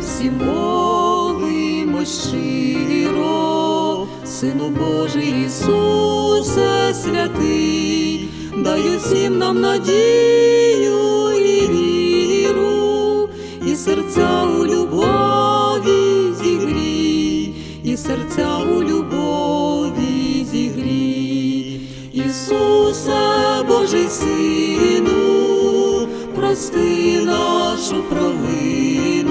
всі молимо щиро, Сину Божий Ісусе святий, дай усім нам надію і віру, і серця у любові зігрій, і серця у любові зігрій. Ісусе, Божий Сину, прости нашу провину,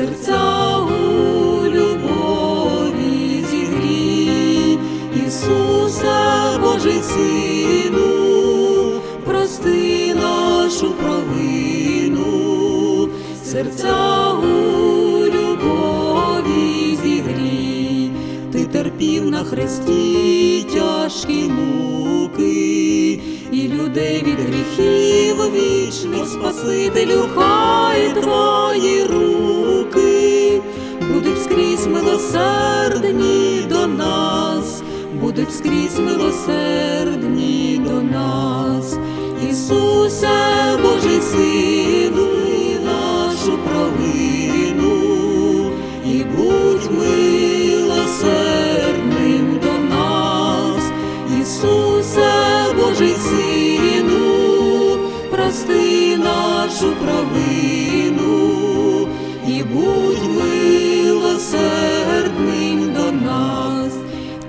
серця у любові зігрій. Ісусе, Божий Сину, прости нашу провину, серця у любові зігрій. Ти терпів на хресті тяжкі муки, і людей від гріхів вічних Спасителю, хай твої руки будуть скрізь милосердні до нас, Ісусе, Божий Сину, нашу провину, і будь милосердним до нас, Ісусе, Божий Сину, прости нашу провину, і будь милосердним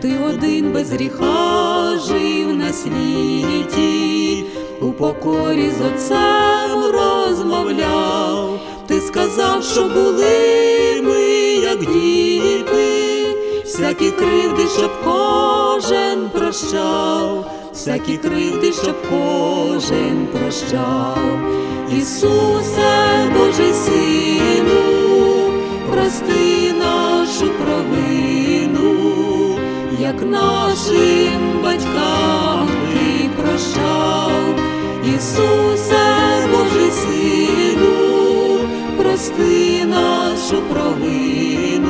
ти один без гріха жив на світі, у покорі з отцем розмовляв, ти сказав, що були ми, як діти, всякі кривди, щоб кожен прощав, всякі кривди, щоб кожен прощав, Ісусе, Божий Сину, як нашим батькам ти прощав, Ісусе, Божий Сину, прости нашу провину.